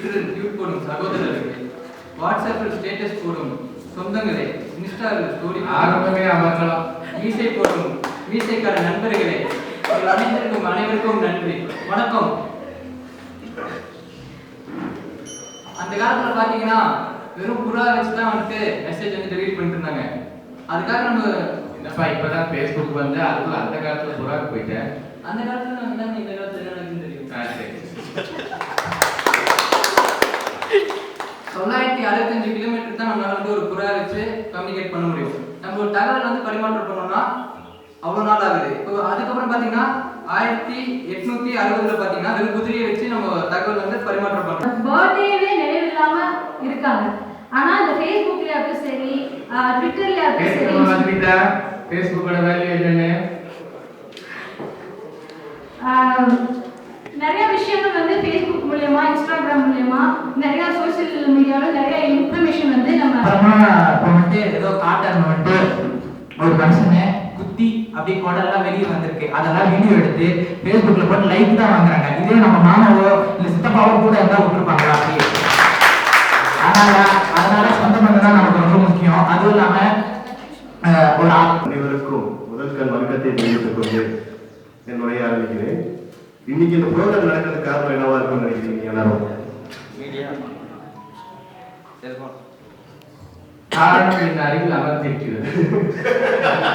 ட்விட்டரில் ட்வீட் போடும் சகோதரர்களே வாட்ஸ்அப்பில் ஸ்டேட்டஸ் போடும் சொந்தங்களே இன்ஸ்டாவில் ஸ்டோரி ஆரம்பமே அமர்க்கலாம் மீசை போடும் மீசைக்கார நண்பர்களே உங்கள் அனைவருக்கும் நன்றி. வணக்கம். அந்த காலத்துல பாத்தீங்கன்னா வெறும் புறா வச்சு தான் வந்துட்டு மெசேஜ் வந்து டெலிட் பண்ணிட்டு இருந்தாங்க அதுக்காக நம்ம என்னப்பா இப்பதான் ஃபேஸ்புக் வந்து அதுவும் அந்த காலத்துல புறாக்கு போயிட்டேன் அந்த காலத்துல தான் இந்த காலத்துல என்ன தெரியும். தொள்ளாயிரத்தி அறுபத்தஞ்சு கிலோமீட்டர் தான் நம்மளால வந்து ஒரு புறா வச்சு கம்யூனிகேட் பண்ண முடியும். நம்ம ஒரு தகவல் வந்து பரிமாற்றம் பண்ணோம்னா அவ்வளோ நாள் ஆகுது. இப்போ அதுக்கப்புறம் பார்த்தீங்கன்னா ஆயிரத்தி எட்நூத்தி அறுபதுல பார்த்தீங்கன்னா வெறும் குதிரையை வச்சு நம்ம தகவல் வந்து பரிமாற்றம் பண்ணுறோம் பர்த்டேவே நினைவில்லாம இருக்காங்க. ஆனா இந்த சரி ஆஹ் ட்விட்டர்லயாட்டும் சரி. பேசுறவங்க வந்துட்டா? ஃபேஸ்புக்கோட வேல்யூ என்னன்னு? விஷயங்கள் வந்து ஃபேஸ்புக் மூலியமா இன்ஸ்டாகிராம் மூலியமா நிறைய சோஷியல் மீடியாவில் நிறைய இன்ஃபர்மேஷன் வந்து நம்ம அப்புறமா இப்போ வந்துட்டு ஏதோ காட்டன் வந்துட்டு. ஒரு மனுஷனை குத்தி அப்படியே குடல்லாம் வெளியே வந்திருக்கு. அதெல்லாம் வீடியோ எடுத்து ஃபேஸ்புக்கில் போட்டு லைக் தான் வாங்குறாங்க. இதே நம்ம மாமாவோ இல்லை சித்தப்பாவோ கூட இருந்தால் விட்டுருப்பாங்களா? அப்படியே அதனால அதனால சொந்த பந்தம் தான் நமக்கு ரொம்ப முக்கியம். அதுவும் இல்லாம அஹ், ஒரு அனைவருக்கும் முதல் கண் வணக்கத்தை தெரிவித்துக் கொண்டு என் உரையை ஆரம்பிக்கிறேன் இன்னைக்கு இந்த ப்ரோக்ராம் நடக்கிறதுக்கு காரணம் என்னவா இருக்கும்னு நினைக்கிறீங்க எல்லாரும்? காரணம் என் அருகில் அமர்ந்திருக்கிறது.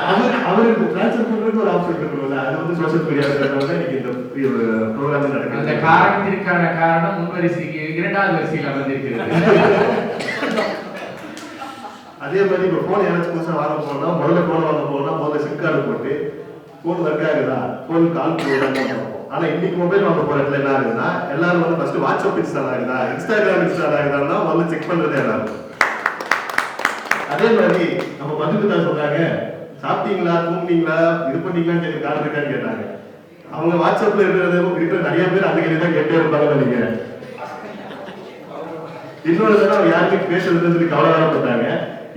அவர் அவருக்கு ட்ரான்ஸ்ஃபர் பண்றதுக்கு ஒரு ஆப்ஷன் இருக்கணும்ல அது வந்து சோஷியல் மீடியா இருக்கிறவங்க இன்னைக்கு இந்த ப்ரோக்ராம் அந்த நடக்குது. காரணத்திற்கான காரணம் முன் வரிசைக்கு இரண்டாவது வரிசையில் அமர்ந்திருக்கிறது. அதே மாதிரி இப்போ ஃபோன் யாராச்சும் புதுசாக வாங்க போனா முதல்ல ஃபோன் வாங்க போனா முதல்ல சிம் கார்டு போட்டு ஃபோன் ஒர்க் ஆகுதா? ஃபோன் கால் போகுதா ஆனா இன்னைக்கு மொபைல் வாங்க போற இடத்துல என்ன ஆகுதுன்னா எல்லாரும் வந்து ஃபர்ஸ்ட் வாட்ஸ்அப் இன்ஸ்டால் ஆகுதா? இன்ஸ்டாகிராம் இன்ஸ்டால் ஆகுதான்னா வந்து செக் பண்றதே எல்லாரும். அதே மாதிரி நம்ம மதுக்கு தான் சொல்றாங்க சாப்பிட்டீங்களா தூங்குனீங்களா இது பண்ணீங்களான்னு எனக்கு காரணம் இருக்கான்னு கேட்டாங்க. அவங்க வாட்ஸ்அப்ல இருக்கிறது இருக்கிற நிறைய பேர் அந்த கேள்வி தான் கேட்டே இருப்பாங்கன்னு நினைக்கிறேன் இன்னொரு தடவை யாருக்கு பேசுறது சொல்லி கவலைப்பட்டாங்க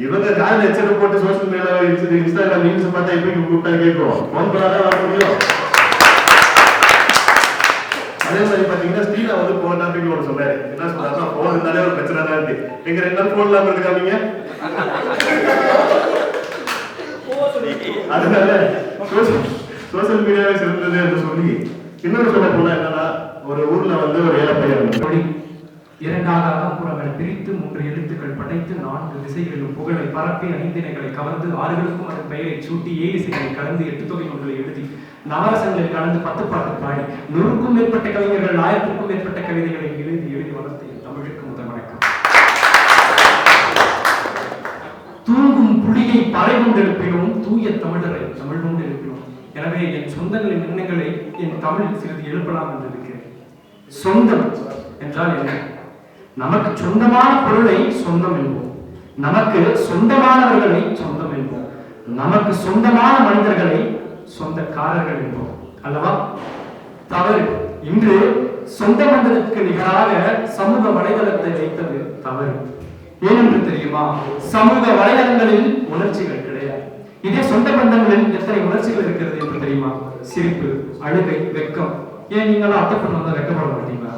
இவங்க காலையில் எச்சரிக்கை போட்டு சோஷியல் மீடியாவில் இன்ஸ்டாகிராம் நியூஸ் பார்த்தா எப்படி கூப்பிட்டா கேட்கும்? ஃபோன் பண்ணாதான் வர முடியும்? அதே மாதிரி பாத்தீங்கன்னா ஸ்ரீலா வந்து போன அப்படின்னு ஒன்று சொன்னாரு. என்ன சொன்னாருன்னா போன் இருந்தாலே ஒரு பிரச்சனை தான் இருக்கு. எங்க ரெண்டு நாள் போன் இல்லாம இருக்காங்க அதனால சோசியல் மீடியாவே சிறந்தது என்று சொல்லி இன்னொரு சொல்ல போனா என்னன்னா ஒரு ஊர்ல வந்து ஒரு ஏழை பையன் இரண்டாக பிரித்து மூன்று எழுத்துக்கள் படைத்து நான்கு திசைகளிலும் புகழை பரப்பி ஐந்தினைகளை கவர்ந்து ஆறுகளுக்கும் அதன் பெயரை சூட்டி ஏழு இசைகளை கலந்து எட்டு தொகை ஒன்றை எழுதி நவரசங்களில் கலந்து பத்து பாட்டு பாடி நூறுக்கும் மேற்பட்ட கவிஞர்கள் ஆயிரத்துக்கும் மேற்பட்ட கவிதைகளை எழுதி எழுதி வளர்த்து தமிழுக்கு முதல் வணக்கம். தூங்கும் புலியை பறை கொண்டு எழுப்பினோம் தூய தமிழரை தமிழ் கொண்டு எழுப்பினோம். எனவே என் சொந்தங்களின் எண்ணங்களை என் தமிழில் சிறிது எழுப்பலாம் என்று இருக்கிறேன். சொந்தம் என்றால் என்ன? நமக்கு சொந்தமான பொருளை சொந்தம் என்போம். நமக்கு சொந்தமானவர்களை சொந்தம் என்போம். நமக்கு சொந்தமான மனிதர்களை சொந்தக்காரர்கள் என்போம். அல்லவா? தவறு. இன்று சொந்த பந்தத்திற்கு நிகராக சமூக வலைதளத்தை வைத்தது தவறு. ஏனென்று தெரியுமா? சமூக வலைதளங்களில் உணர்ச்சிகள் கிடையாது. இதே சொந்த பந்தங்களில் எத்தனை உணர்ச்சிகள் இருக்கிறது என்று தெரியுமா? சிரிப்பு அழுகை வெக்கம் ஏன் நீங்களும் அத்தை பொண்ணு வந்தா வெக்கப்பட மாட்டீங்களா?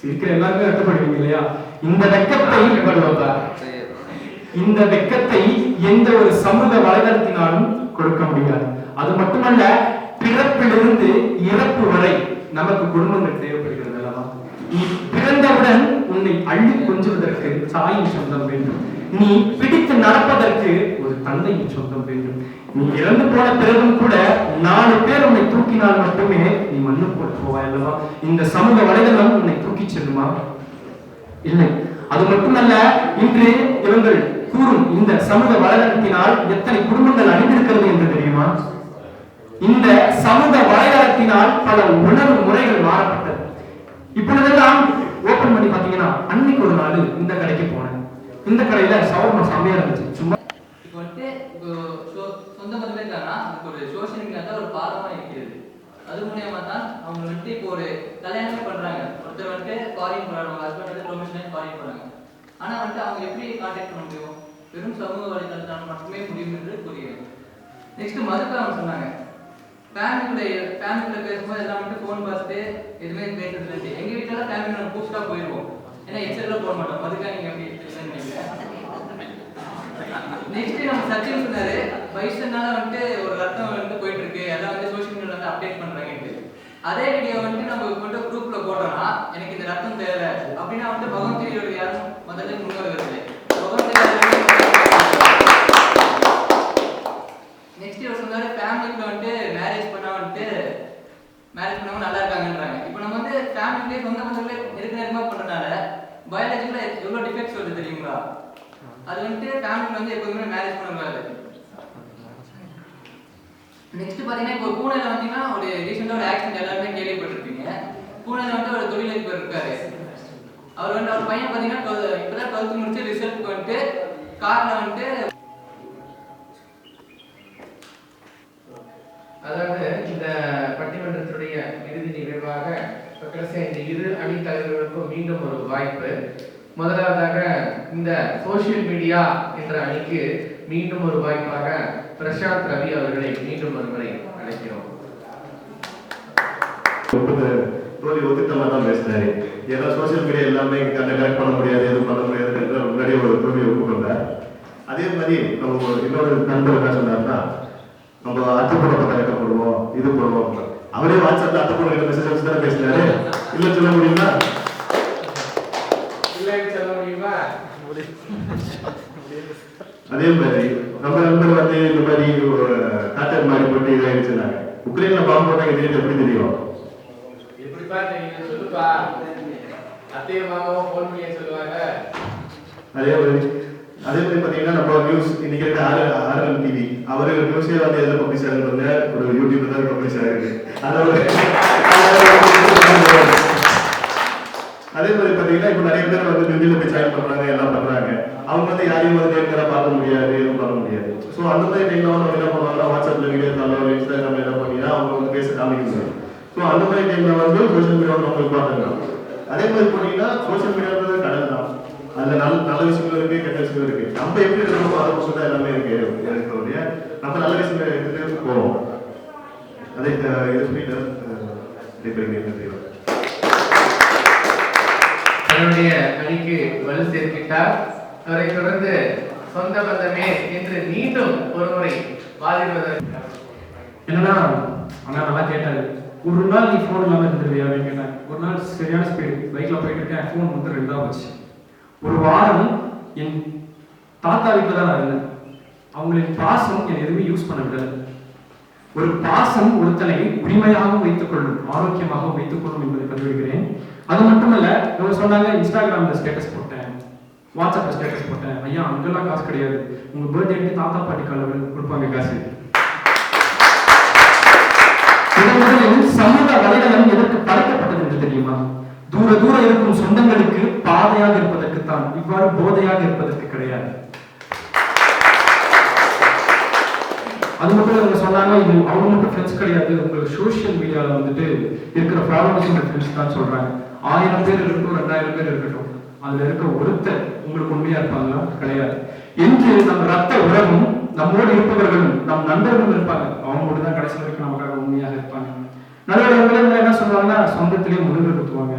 சிரிக்கிற எல்லாருமே வெக்கப்படுவீங்க இல்லையா? இந்த வெக்கத்தை இந்த வெக்கத்தை எந்த ஒரு சமூக வலைதளத்தினாலும் கொடுக்க முடியாது. அது மட்டுமல்ல பிறப்பிலிருந்து இறப்பு வரை நமக்கு குடும்பங்கள் தேவைப்படுகிறது அல்லவா? நீ பிறந்தவுடன் உன்னை அள்ளி கொஞ்சுவதற்கு தாயின் சொந்தம் வேண்டும். நீ பிடித்து நடப்பதற்கு ஒரு தந்தையின் சொந்தம் வேண்டும். நீ இறந்து போன பிறகும் கூட நாலு பேர் உன்னை தூக்கினால் மட்டுமே நீ மண்ணு போட்டு போவாய் அல்லவா? இந்த சமூக வலைதளம் உன்னை தூக்கிச் செல்லுமா? இல்லை. அது மட்டுமல்ல இன்று இவங்கள் கூறும் இந்த சமூக வலைதளத்தினால் எத்தனை குடும்பங்கள் அழிந்திருக்கிறது என்று தெரியுமா? இந்த சமூக வலைதளத்தினால் பல உணர்வு முறைகள் மாறப்பட்டது. இப்பொழுதெல்லாம் ஓபன் பண்ணி பாத்தீங்கன்னா அன்னைக்கு ஒரு நாள் இந்த கடைக்கு போனேன். இந்த கடையில சவர்மா செம்மையா இருந்துச்சு. சும்மா இப்போ வந்துட்டு சொ- சொந்த பந்தமே தானா ஒரு சோஷியல் மீடியா தான் ஒரு பாதமா இருக்கிறது. அது மூலியமா தான் அவங்க வந்துட்டு இப்போ ஒரு கல்யாணம் பண்றாங்க. ஒருத்தர் வந்துட்டு ஃபாரின் போறாங்க ஹஸ்பண்ட் வந்து ப்ரொஃபஷனல் ஃபாரின் போறாங்க. ஆனா வந்துட்டு அவங்க எப்படி கான்டாக்ட் பண்ண முடியும்? வெறும் சமூக வலைதளத்தால் மட்டுமே முடியும் என்று கூறியது நெக்ஸ்ட் மதுக்கு சொன்னாங்க. ஃபேமிலிக்குள்ள ஃபேமிலியோட பேசும்போது எல்லாம் மட்டும் ஃபோன் பார்த்துட்டு எதுவுமே பேசுறது இல்லை எங்க வீட்டுல ஃபேமிலி நம்ம பூஸ்டா போயிருவோம். ஏன்னா ஹெட்செட்ல போட மாட்டோம். அதுக்காக நீங்க எப்படி நெக்ஸ்ட் நம்ம சச்சின் சொன்னாரு வயசுனால வந்துட்டு ஒரு ரத்தம் வந்து போயிட்டு இருக்கு எல்லாம் வந்து சோஷியல் மீடியால வந்து அப்டேட் பண்றாங்கன்ட்டு. அதே வீடியோ வந்துட்டு நம்ம கொண்டு குரூப்ல போட்டோம்னா எனக்கு இந்த ரத்தம் தேவை. அப்படின்னா வந்து பகவந்திரியோட யாரும் முதல்ல முன் வருகிறது நெக்ஸ்ட் இவர் சொன்னாரு ஃபேமிலிக்குள்ள வந்துட்டு மேரேஜ் பண்ணா வந்துட்டு மேரேஜ் பண்ணவங்க நல்லா இருக்காங்கன்றாங்க இப்போ நம்ம வந்து ஃபேமிலிலே சொந்த பந்தங்களே நெருக்க நெருக்கமா பண்றதுனால பயாலஜிக்கலா எவ்வளவு டிஃபெக்ட்ஸ் வருது தெரியுங்களா? அது வந்துட்டு ஃபேமிலில வந்து எப்போதுமே மேரேஜ் பண்ணக்கூடாது நெக்ஸ்ட் பார்த்தீங்கன்னா இப்போ பூனேல பார்த்தீங்கன்னா ஒரு ரீசெண்டா ஒரு ஆக்சிடென்ட் எல்லாருமே கேள்விப்பட்டிருப்பீங்க. பூனேல வந்து ஒரு தொழிலதிபர் இருக்காரு. அவர் வந்து அவர் பையன் பார்த்தீங்கன்னா இப்போ தான் டுவெல்த் முடிச்சு ரிசல்ட் வந்துட்டு காரில் வந்துட்டு அதாவது இந்த பட்டிமன்றத்துடைய இறுதி நிகழ்வாக கடைசியாக இந்த இரு அணி தலைவர்களுக்கும் மீண்டும் ஒரு வாய்ப்பு. முதலாவதாக இந்த சோசியல் மீடியா என்ற அணிக்கு மீண்டும் ஒரு வாய்ப்பாக பிரசாந்த் ரவி அவர்களை மீண்டும் ஒருமுறை அழைக்கிறோம். தோழி ஒத்துக்கமா தான் பேசினாரு. ஏன்னா சோசியல் மீடியா எல்லாமே கனெக்ட் பண்ண முடியாது எதுவும் பண்ண முடியாது முன்னாடியே ஒரு தோல்வியை ஒப்புக்கொண்டார். அதே மாதிரி நம்ம இன்னொரு நண்பர் என்ன சொன்னார்னா நம்ம அத்துப்பட பத்திரிக்கை போடுவோம் இது போடுவோம் அவரே வாட்ஸ்அப்ல அத்துப்பட மெசேஜ் வச்சு தானே பேசினாரு. இல்ல சொல்ல முடியுமா? இல்லைன்னு சொல்ல முடியுமா? அதே மாதிரி நம்ம நண்பர் வந்து இந்த மாதிரி ஒரு காட்டன் மாதிரி போட்டு இதாயிடுச்சுனாங்க உக்ரைன்ல பாம்பு போட்டாங்க தெரியுது எப்படி தெரியும்? தெரியும் பண்ணி அதே மாதிரி அதே மாதிரி பாத்தீங்கன்னா நம்ம நியூஸ் இன்னைக்கு இருக்க ஆர் ஆர்எல் டிவி அவரு நியூஸே வந்து எதில் பப்ளிஷ் ஆகுறது ஒரு யூடியூப்ல தான் பப்ளிஷ் ஆகுது. அதாவது அதே மாதிரி பாத்தீங்கன்னா இப்ப நிறைய பேர் வந்து ஹிந்தியில போய் ஜாயின் பண்றாங்க எல்லாம் பண்றாங்க. அவங்க வந்து யாரையும் வந்து நேர்ல பார்க்க முடியாது எதுவும் பண்ண முடியாது. ஸோ அந்த மாதிரி டைம்ல வந்து என்ன பண்ணுவாங்கன்னா வாட்ஸ்அப்ல வீடியோ காலோ இன்ஸ்டாகிராம்ல என்ன பண்ணினா அவங்க வந்து பேச காமிக்கிறாங்க முடியும் ஸோ அந்த மாதிரி டைம்ல வந்து சோஷியல் மீடியா வந்து அவங்களுக்கு இம்பார்ட்டன்ட் அதே மாதிரி போனீங்கன்னா சோஷியல் மீடியா அதுல நல்ல நல்ல விஷயங்களும் இருக்கு கெட்ட விஷயங்களும் இருக்கு. நம்ம எப்படி இருக்கணுமோ அதை பொறுத்து தான் எல்லாமே இருக்கு. எனக்கு ஒழிய நம்ம நல்ல விஷயங்களை எடுத்துட்டு போவோம் அதை இது. நன்றி தன்னுடைய அணிக்கு வலு சேர்க்கிட்டார் அவரை தொடர்ந்து சொந்த பந்தமே என்று மீண்டும் ஒருமுறை வாதிடுவதற்கு என்னன்னா அண்ணா நல்லா கேட்டாரு. ஒரு நாள் நீ ஃபோன் இல்லாமல் இருந்துருவியா அப்படின்னு கேட்டாங்க ஒரு நாள் சரியான ஸ்பீடு பைக்கில் போயிட்டு இருக்கேன். ஃபோன் வந்து ரெண்டாக போச்சு. ஒரு வாரம் என் தாத்தா வீட்டில் தான் நான் இருந்தேன். அவங்களின் பாசம் என்னை எதுவுமே யூஸ் பண்ண விடல ஒரு பாசம் ஒருத்தனை உரிமையாகவும் வைத்துக் கொள்ளும் ஆரோக்கியமாகவும் வைத்துக் கொள்ளும் என்பதை பதிவிடுகிறேன் அது மட்டுமல்ல இவங்க சொன்னாங்க இன்ஸ்டாகிராம்ல ஸ்டேட்டஸ் போட்டேன் வாட்ஸ்அப்ல ஸ்டேட்டஸ் போட்டேன். ஐயா அங்கெல்லாம் காசு கிடையாது. உங்க பர்த்டேக்கு தாத்தா பாட்டி கால கொடுப்பாங்க காசு. சமூக வலைதளம் எதற்கு படைக்கப்பட்டது தூர தூர இருக்கும் சொந்தங்களுக்கு பாதையாக இருப்பதற்குத்தான் இவ்வாறு போதையாக இருப்பதற்கு கிடையாது. அது மட்டும் அவங்க சொன்னாங்க இது அவங்க மட்டும் ஃப்ரெண்ட்ஸ் கிடையாது உங்களுக்கு சோஷியல் மீடியால வந்துட்டு இருக்கிற ஃபாலோவர்ஸ் உங்க ஃப்ரெண்ட்ஸ் தான் சொல்றாங்க. ஆயிரம் பேர் இருக்கட்டும் ரெண்டாயிரம் பேர் இருக்கட்டும் அதுல இருக்க ஒருத்தர் உங்களுக்கு உண்மையா இருப்பாங்களா? கிடையாது. என்று நம்ம ரத்த உறவும் நம்மோடு இருப்பவர்களும் நம் நண்பர்களும் இருப்பாங்க. அவங்க மட்டும் தான் கடைசி வரைக்கும் நமக்காக உண்மையாக இருப்பாங்க. நல்லவர்கள் என்ன சொல்லுவாங்கன்னா சொந்தத்திலேயே முருகர் குத்துவாங்க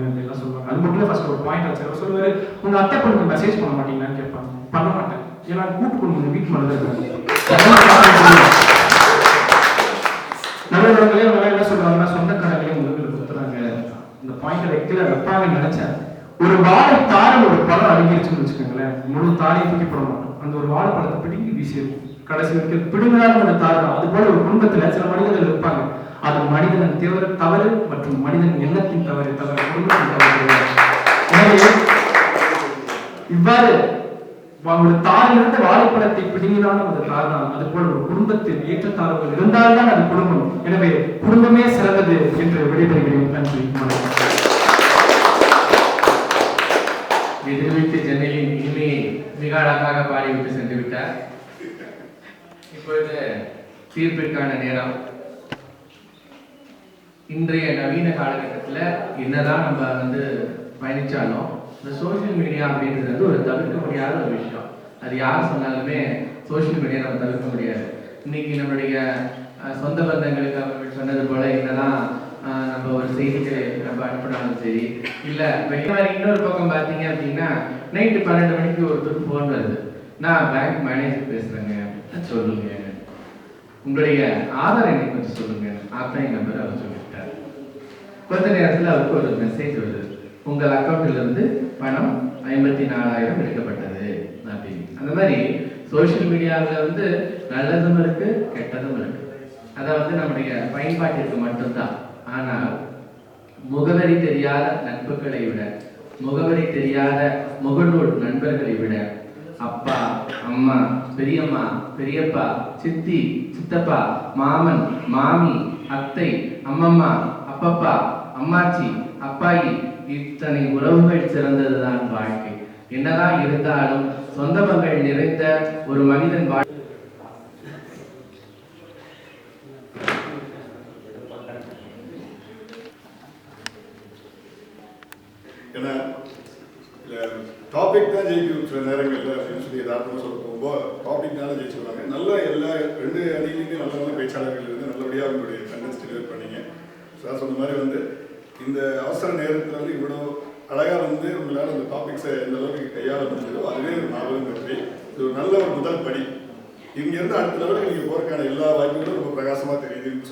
அது மட்டும் ஃபர்ஸ்ட் ஒரு பாயிண்ட் வச்சு சொல்லுவாரு உங்க அத்தை பொண்ணுக்கு மெசேஜ் பண்ண மாட்டீங்களான்னு கேட்பாங்க. பண்ண மாட்டேன். ஏன்னா கூட்டு பொண்ணு வீட்டு மனதில் நல்ல இடங்களே அவங்க என்ன சொல்றாங்கன்னா சொந்தக்காரங்களே உங்களுக்கு கொடுத்துறாங்க. இந்த பாயிண்ட் வைக்கல வைப்பாங்க நினைச்சேன். ஒரு வாழை தாரம் ஒரு பழம் அடங்கிருச்சுன்னு வச்சுக்கோங்களேன். முழு தாரையும் தூக்கி போட மாட்டோம். அந்த ஒரு வாழை பழத்தை பிடிங்கி வீசியிருக்கும் கடைசி வரைக்கும் பிடுங்கினாலும் அந்த தாரம் அது போல ஒரு குடும்பத்துல சில மனிதர்கள் இருப்பாங்க. அது மனிதனின் தவறு தவறு மற்றும் மனிதன் எண்ணத்தின் தவறு தவறு குடும்பத்தின் தவறு. எனவே இவ்வாறு வா- ஒரு தாரிலிருந்து வாழைப்பழத்தை பிடுங்கினாலும் அது தான் அது போல ஒரு குடும்பத்தில் ஏற்றத்தாழ்வுகள் இருந்தால்தான் அது குடும்பம். எனவே குடும்பமே சிறந்தது என்று விடைபெறுகிறேன். நன்றி. வணக்கம். எதிர்விட்டு சென்னையின் இனிமையை மிக அழகாக பாடிவிட்டு சென்று விட்டார் இப்பொழுது தீர்ப்பிற்கான நேரம். இன்றைய நவீன காலகட்டத்தில் என்னதான் நம்ம வந்து பயணிச்சாலும் இந்த சோஷியல் மீடியா அப்படின்றது வந்து ஒரு தவிர்க்க முடியாத ஒரு விஷயம். அது யார் சொன்னாலுமே சோஷியல் மீடியா நம்ம தவிர்க்க முடியாது. இன்னைக்கு நம்மளுடைய சொந்த பந்தங்களுக்கு அவர்கள் சொன்னது போல என்னதான் நம்ம ஒரு செய்திகளை நம்ம அனுப்பினாலும் சரி இல்லை இப்போ மாதிரி இன்னொரு பக்கம் பார்த்தீங்க அப்படின்னா நைட்டு பன்னெண்டு மணிக்கு ஒருத்தர் ஃபோன் வருது. நான் பேங்க் மேனேஜர் பேசுகிறேங்க சொல்லுங்க. உங்களுடைய ஆதார் எண்ணை கொஞ்சம் சொல்லுங்க. ஆப்லைன் நம்பர் அவர் சொல்லிட்டார் கொஞ்ச நேரத்தில் அவருக்கு ஒரு மெசேஜ் வருது. உங்கள் அக்கௌண்ட்டிலிருந்து பணம் ஐம்பத்தி நாலாயிரம் எடுக்கப்பட்டது. அப்படின்னு. அந்த மாதிரி சோஷியல் மீடியாவில் வந்து நல்லதும் இருக்கு கெட்டதும் இருக்கு. அதை வந்து நம்முடைய பயன்பாட்டிற்கு மட்டும்தான். ஆனால் முகவரி தெரியாத நட்புகளை விட முகவரி தெரியாத முகநூல் நண்பர்களை விட அப்பா அம்மா பெரியம்மா பெரியப்பா சித்தி சித்தப்பா மாமன் மாமி அத்தை அம்மம்மா அப்பப்பா அம்மாச்சி அப்பாயி இத்தனை உறவுகள் சிறந்ததுதான் வாழ்க்கை. என்னதான் இருந்தாலும் சொந்த பந்தங்கள் நிறைந்த ஒரு மனிதன் வாழ் ஏன்னா டாபிக் தான் ஜெயிக்கும் சில நேரங்களில் அப்படின்னு சொல்லி யதார்த்தமாக சொல்ல போகும்போது டாபிக்னால ஜெயிச்சிருவாங்க நல்ல எல்லா ரெண்டு அணியிலையுமே நல்ல நல்ல பேச்சாளர்கள் இருந்து நல்லபடியாக அவங்களுடைய கண்டென்ஸ் டெலிவர் பண்ணீங்க. சார் சொன்ன மாதிரி வந்து இந்த அவசர நேரத்தில் வந்து இவ்வளோ அழகாக வந்து உங்களால் அந்த டாபிக்ஸை எந்த அளவுக்கு கையாள முடிஞ்சதோ அதுவே ஒரு மாபெரும் வெற்றி. இது ஒரு நல்ல ஒரு முதல் படி. இங்கேருந்து அடுத்த லெவலுக்கு நீங்கள் போகிறக்கான எல்லா வாய்ப்புகளும் ரொம்ப பிரகாசமாக தெரியுதுன்னு சொல்கிறேன்